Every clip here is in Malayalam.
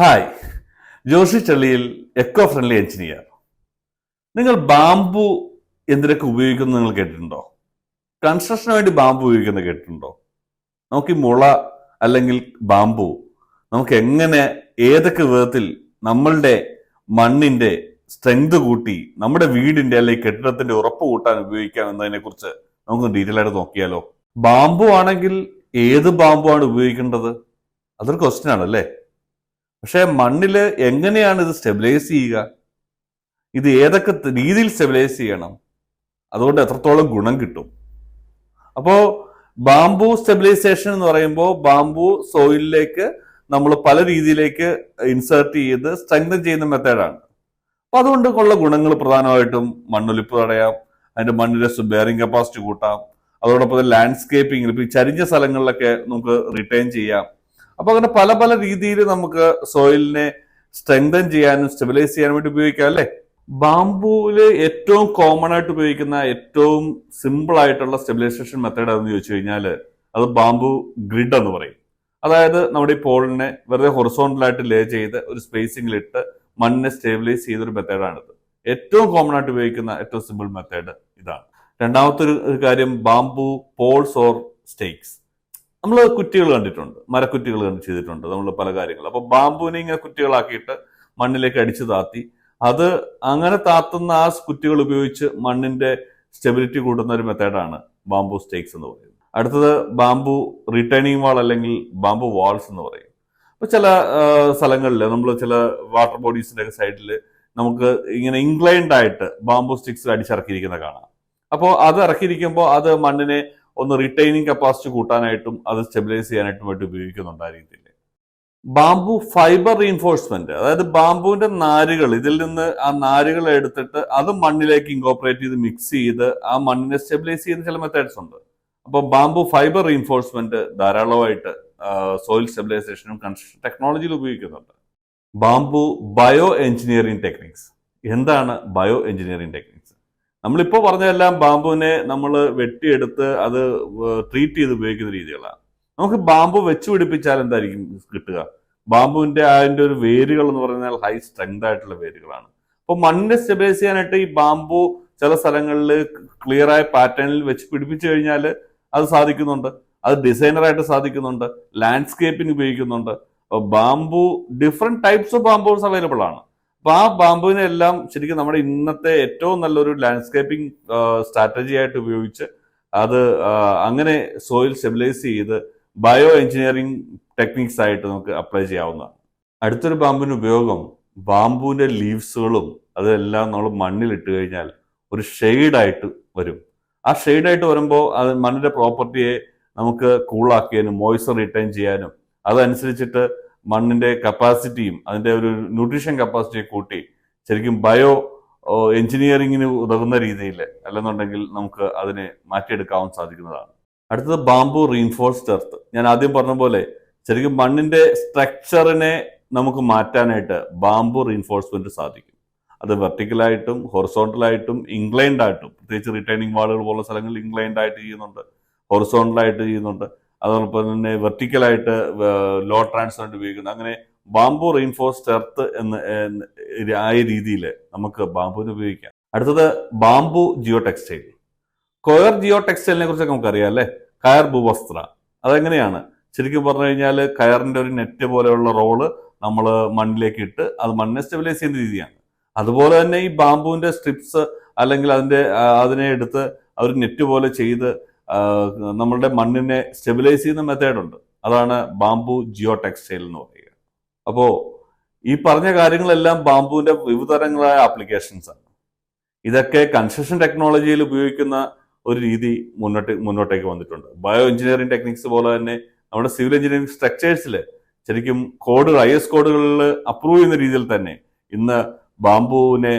Hi Joshi Challiyil eco friendly engineer നിങ്ങൾ ബാമ്പു എന്തിനൊക്കെ ഉപയോഗിക്കുന്നത് നിങ്ങൾ കേട്ടിട്ടുണ്ടോ? കൺസ്ട്രക്ഷന് വേണ്ടി ബാമ്പു ഉപയോഗിക്കുന്നത് കേട്ടിട്ടുണ്ടോ? നമുക്ക് ഈ മുള അല്ലെങ്കിൽ ബാമ്പു നമുക്ക് എങ്ങനെ ഏതൊക്കെ വിധത്തിൽ നമ്മളുടെ മണ്ണിന്റെ സ്ട്രെങ്ത് കൂട്ടി നമ്മുടെ വീടിന്റെ അല്ലെങ്കിൽ കെട്ടിടത്തിന്റെ ഉറപ്പ് കൂട്ടാൻ ഉപയോഗിക്കാം എന്നതിനെക്കുറിച്ച് നമുക്ക് ഡീറ്റെയിൽ ആയിട്ട് നോക്കിയാലോ? ബാമ്പു ആണെങ്കിൽ ഏത് ബാമ്പു ആണ് ഉപയോഗിക്കേണ്ടത്? അതൊരു ക്വസ്റ്റ്യൻ ആണല്ലേ പക്ഷെ മണ്ണിൽ എങ്ങനെയാണ് ഇത് സ്റ്റെബിലൈസ് ചെയ്യുക? ഇത് ഏതൊക്കെ രീതിയിൽ സ്റ്റെബിലൈസ് ചെയ്യണം? അതുകൊണ്ട് എത്രത്തോളം ഗുണം കിട്ടും? അപ്പോ ബാംബു സ്റ്റെബിലൈസേഷൻ എന്ന് പറയുമ്പോൾ ബാംബു സോയിലിലേക്ക് നമ്മൾ പല രീതിയിലേക്ക് ഇൻസേർട്ട് ചെയ്ത് സ്ട്രെങ്തൻ ചെയ്യുന്ന മെത്തേഡാണ് അപ്പൊ അതുകൊണ്ട് ഉള്ള ഗുണങ്ങൾ പ്രധാനമായിട്ടും മണ്ണൊലിപ്പ് തടയാം അതിന്റെ മണ്ണിന്റെ ബെയറിംഗ് കപ്പാസിറ്റി കൂട്ടാം അതോടൊപ്പം ലാൻഡ്സ്കേപ്പിംഗ് ഇപ്പൊ ഈ ചരിഞ്ഞ സ്ഥലങ്ങളിലൊക്കെ നമുക്ക് റിട്ടേൺ ചെയ്യാം. അപ്പൊ അങ്ങനെ പല പല രീതിയിൽ നമുക്ക് സോയിലിനെ സ്ട്രെങ്തൻ ചെയ്യാനും സ്റ്റെബിലൈസ് ചെയ്യാനും വേണ്ടി ഉപയോഗിക്കാം അല്ലെ? ബാംബൂൽ ഏറ്റവും കോമൺ ആയിട്ട് ഉപയോഗിക്കുന്ന ഏറ്റവും സിമ്പിൾ ആയിട്ടുള്ള സ്റ്റെബിലൈസേഷൻ മെത്തേഡ് എന്ന് ചോദിച്ചു കഴിഞ്ഞാൽ അത് ബാംബു ഗ്രിഡ് എന്ന് പറയും. അതായത് നമ്മുടെ ഈ പോളിനെ വെറുതെ ഹൊറിസോണ്ടലായിട്ട് ലേ ചെയ്ത് ഒരു സ്പേസിംഗിൽ ഇട്ട് മണ്ണിനെ സ്റ്റേബിലൈസ് ചെയ്തൊരു മെത്തേഡാണിത് ഏറ്റവും കോമൺ ആയിട്ട് ഉപയോഗിക്കുന്ന ഏറ്റവും സിമ്പിൾ മെത്തേഡ് ഇതാണ്. രണ്ടാമത്തെ ഒരു കാര്യം ബാംബു പോൾസ് ഓർ സ്റ്റേക്സ്. നമ്മൾ കുറ്റികൾ കണ്ടിട്ടുണ്ട് മരക്കുറ്റികൾ കണ്ട് ചെയ്തിട്ടുണ്ട് നമ്മൾ പല കാര്യങ്ങൾ. അപ്പോൾ ബാമ്പുവിനെ ഇങ്ങനെ കുറ്റികളാക്കിയിട്ട് മണ്ണിലേക്ക് അടിച്ചു താത്തി. അത് അങ്ങനെ താത്തുന്ന ആ കുറ്റികൾ ഉപയോഗിച്ച് മണ്ണിന്റെ സ്റ്റെബിലിറ്റി കൂട്ടുന്ന ഒരു മെത്തേഡാണ് ബാമ്പു സ്റ്റേക്സ് എന്ന് പറയുന്നത്. അടുത്തത് ബാമ്പു റിട്ടേണിംഗ് വാൾ അല്ലെങ്കിൽ ബാമ്പു വാൾസ് എന്ന് പറയും. അപ്പോൾ ചില സ്ഥലങ്ങളിൽ നമ്മൾ ചില വാട്ടർ ബോഡീസിന്റെ ഒക്കെ സൈഡിൽ നമുക്ക് ഇങ്ങനെ ഇൻക്ലൈൻഡ് ആയിട്ട് ബാമ്പു സ്റ്റിക്സ് അടിച്ചിറക്കിയിരിക്കുന്ന കാണാം. അപ്പോൾ അത് ഇറക്കിയിരിക്കുമ്പോൾ അത് മണ്ണിനെ ഒന്ന് റിട്ടൈനിങ് കപ്പാസിറ്റി കൂട്ടാനായിട്ടും അത് സ്റ്റെബിലൈസ് ചെയ്യാനായിട്ടും ആയിട്ട് ഉപയോഗിക്കുന്നുണ്ടായിരിക്കില്ല ആ ബാംബു ഫൈബർ റീൻഫോഴ്സ്മെന്റ് അതായത് ബാംബുവിന്റെ നാരുകൾ ഇതിൽ നിന്ന് ആ നാരുകൾ എടുത്തിട്ട് അത് മണ്ണിലേക്ക് ഇൻകോപ്പറേറ്റ് ചെയ്ത് മിക്സ് ചെയ്ത് ആ മണ്ണിനെ സ്റ്റെബിലൈസ് ചെയ്യുന്ന ചില മെത്തേഡ്സ് ഉണ്ട്. അപ്പോൾ ബാംബു ഫൈബർ റീൻഫോഴ്സ്മെന്റ് ധാരാളമായിട്ട് സോയിൽ സ്റ്റെബിലൈസേഷനും കൺസ്ട്രക്ഷൻ ടെക്നോളജിയിൽ ഉപയോഗിക്കുന്നുണ്ട്. ബാംബു ബയോ എഞ്ചിനീയറിംഗ് ടെക്നിക്സ് എന്താണ് ബയോ എഞ്ചിനീയറിംഗ് ടെക്നിക്സ് നമ്മളിപ്പോൾ പറഞ്ഞതെല്ലാം ബാമ്പുവിനെ നമ്മൾ വെട്ടിയെടുത്ത് അത് ട്രീറ്റ് ചെയ്ത് ഉപയോഗിക്കുന്ന രീതികളാണ് നമുക്ക് ബാമ്പു വെച്ച് പിടിപ്പിച്ചാൽ എന്തായിരിക്കും കിട്ടുക? ബാമ്പുവിന്റെ അതിന്റെ ഒരു വേരുകൾ എന്ന് പറഞ്ഞാൽ ഹൈ സ്ട്രെങ്ത് ആയിട്ടുള്ള വേരുകളാണ്. അപ്പോൾ മണ്ണിനെ സ്റ്റെബിലൈസ് ചെയ്യാനായിട്ട് ഈ ബാമ്പു ചില സ്ഥലങ്ങളിൽ ക്ലിയർ ആയ പാറ്റേണിൽ വെച്ച് പിടിപ്പിച്ചു കഴിഞ്ഞാൽ അത് സാധിക്കുന്നുണ്ട്. അത് ഡിസൈനറായിട്ട് സാധിക്കുന്നുണ്ട്. ലാൻഡ്സ്കേപ്പിംഗ് ഉപയോഗിക്കുന്നുണ്ട്. Bamboo different types of bamboos available ആണ്. അപ്പൊ ആ ബാമ്പുവിനെല്ലാം ശരിക്കും നമ്മുടെ ഇന്നത്തെ ഏറ്റവും നല്ലൊരു ലാൻഡ്സ്കേപ്പിംഗ് സ്ട്രാറ്റജി ആയിട്ട് ഉപയോഗിച്ച് അത് അങ്ങനെ സോയിൽ സ്റ്റെബിലൈസ് ചെയ്ത് ബയോ എഞ്ചിനീയറിംഗ് ടെക്നിക്സ് ആയിട്ട് നമുക്ക് അപ്ലൈ ചെയ്യാവുന്നതാണ്. അടുത്തൊരു ബാമ്പുവിന്റെ ഉപയോഗം ബാമ്പുവിന്റെ ലീവ്സുകളും അതെല്ലാം നമ്മൾ മണ്ണിലിട്ട് കഴിഞ്ഞാൽ ഒരു ഷെയ്ഡായിട്ട് വരും. ആ ഷെയ്ഡായിട്ട് വരുമ്പോൾ അത് മണ്ണിന്റെ പ്രോപ്പർട്ടിയെ നമുക്ക് കൂളാക്കിയാനും മോയ്സ്ചർ റിട്ടേൺ ചെയ്യാനും അതനുസരിച്ചിട്ട് മണ്ണിന്റെ കപ്പാസിറ്റിയും അതിന്റെ ഒരു ന്യൂട്രീഷൻ കപ്പാസിറ്റിയെ കൂട്ടി ശരിക്കും ബയോ എഞ്ചിനീയറിംഗിന് ഉതകുന്ന രീതിയിൽ അല്ലെന്നുണ്ടെങ്കിൽ നമുക്ക് അതിനെ മാറ്റിയെടുക്കാവാൻ സാധിക്കുന്നതാണ്. അടുത്തത് ബാംബു റീൻഫോഴ്സ്ഡ് എർത്ത് ഞാൻ ആദ്യം പറഞ്ഞ പോലെ ശരിക്കും മണ്ണിന്റെ സ്ട്രക്ചറിനെ നമുക്ക് മാറ്റാനായിട്ട് ബാംബു റീൻഫോഴ്സ്മെന്റ് സാധിക്കും. അത് വെർട്ടിക്കലായിട്ടും ഹൊറിസോണ്ടലായിട്ടും ഇൻക്ലൈൻഡ് ആയിട്ടും പ്രത്യേകിച്ച് റിട്ടേണിംഗ് വാളുകൾ പോലുള്ള സ്ഥലങ്ങളിൽ ഇൻക്ലൈൻഡ് ആയിട്ട് ചെയ്യുന്നുണ്ട്. ഹൊറിസോണ്ടലായിട്ട് ചെയ്യുന്നുണ്ട്. അതോടൊപ്പം തന്നെ വെർട്ടിക്കലായിട്ട് ലോ ട്രാൻസ്ഫറിന് ഉപയോഗിക്കുന്നത് അങ്ങനെ ബാംബു റീൻഫോഴ്സ്ഡ് എർത്ത് എന്ന് ആയ രീതിയിൽ നമുക്ക് ബാംബുവിന് ഉപയോഗിക്കാം. അടുത്തത് bamboo geo textile coir geo ടെക്സ്റ്റൈലിനെ കുറിച്ചൊക്കെ നമുക്കറിയാം അല്ലേ? കയർ ഭൂവസ്ത്ര. അതെങ്ങനെയാണ്? ശരിക്കും പറഞ്ഞു കഴിഞ്ഞാൽ കയറിന്റെ ഒരു നെറ്റ് പോലെയുള്ള റോൾ നമ്മൾ മണ്ണിലേക്ക് ഇട്ട് അത് മണ്ണിനെ സ്റ്റെബിലൈസ് ചെയ്യുന്ന രീതിയാണ്. അതുപോലെ തന്നെ ഈ ബാംബുവിന്റെ സ്ട്രിപ്സ് അല്ലെങ്കിൽ അതിന്റെ അതിനെ എടുത്ത് ഒരു നെറ്റ് പോലെ ചെയ്ത് നമ്മളുടെ മണ്ണിനെ സ്റ്റെബിലൈസ് ചെയ്യുന്ന മെത്തേഡുണ്ട് അതാണ് ബാംബു ജിയോ ടെക്സ്റ്റൈൽ എന്ന് പറയുക. അപ്പോ ഈ പറഞ്ഞ കാര്യങ്ങളെല്ലാം ബാംബുവിന്റെ വിവിധതരങ്ങളായ ആപ്ലിക്കേഷൻസ് ആണ്. ഇതൊക്കെ കൺസ്ട്രക്ഷൻ ടെക്നോളജിയിൽ ഉപയോഗിക്കുന്ന ഒരു രീതി മുന്നോട്ട് മുന്നോട്ടേക്ക് വന്നിട്ടുണ്ട്. ബയോ എഞ്ചിനീയറിംഗ് ടെക്നിക്സ് പോലെ തന്നെ നമ്മുടെ സിവിൽ എഞ്ചിനീയറിംഗ് സ്ട്രക്ചേഴ്സിൽ ശരിക്കും കോഡുകൾ ഐ എസ് കോഡുകളിൽ അപ്രൂവ് ചെയ്യുന്ന രീതിയിൽ തന്നെ ഇന്ന് ബാംബുവിനെ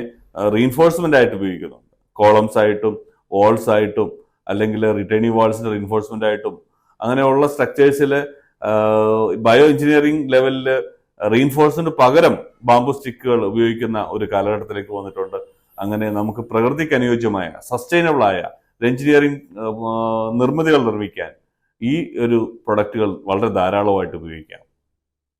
റീൻഫോഴ്സ്മെന്റ് ആയിട്ട് ഉപയോഗിക്കുന്നുണ്ട്. കോളംസ് ആയിട്ടും വോൾസ് ആയിട്ടും അല്ലെങ്കിൽ റിട്ടേണിംഗ് വാൾസിന്റെ റീൻഫോഴ്സ്മെന്റ് ആയിട്ടും അങ്ങനെയുള്ള സ്ട്രക്ചേഴ്സിൽ ബയോ എഞ്ചിനീയറിംഗ് ലെവലിൽ റീൻഫോഴ്സ്മെന്റ് പകരം ബാംബു സ്റ്റിക്കുകൾ ഉപയോഗിക്കുന്ന ഒരു കാലഘട്ടത്തിലേക്ക് വന്നിട്ടുണ്ട്. അങ്ങനെ നമുക്ക് പ്രകൃതിക്ക് അനുയോജ്യമായ സസ്റ്റൈനബിൾ ആയ എഞ്ചിനീയറിംഗ് നിർമ്മിതികൾ നിർമ്മിക്കാൻ ഈ ഒരു പ്രൊഡക്റ്റുകൾ വളരെ ധാരാളമായിട്ട് ഉപയോഗിക്കാം.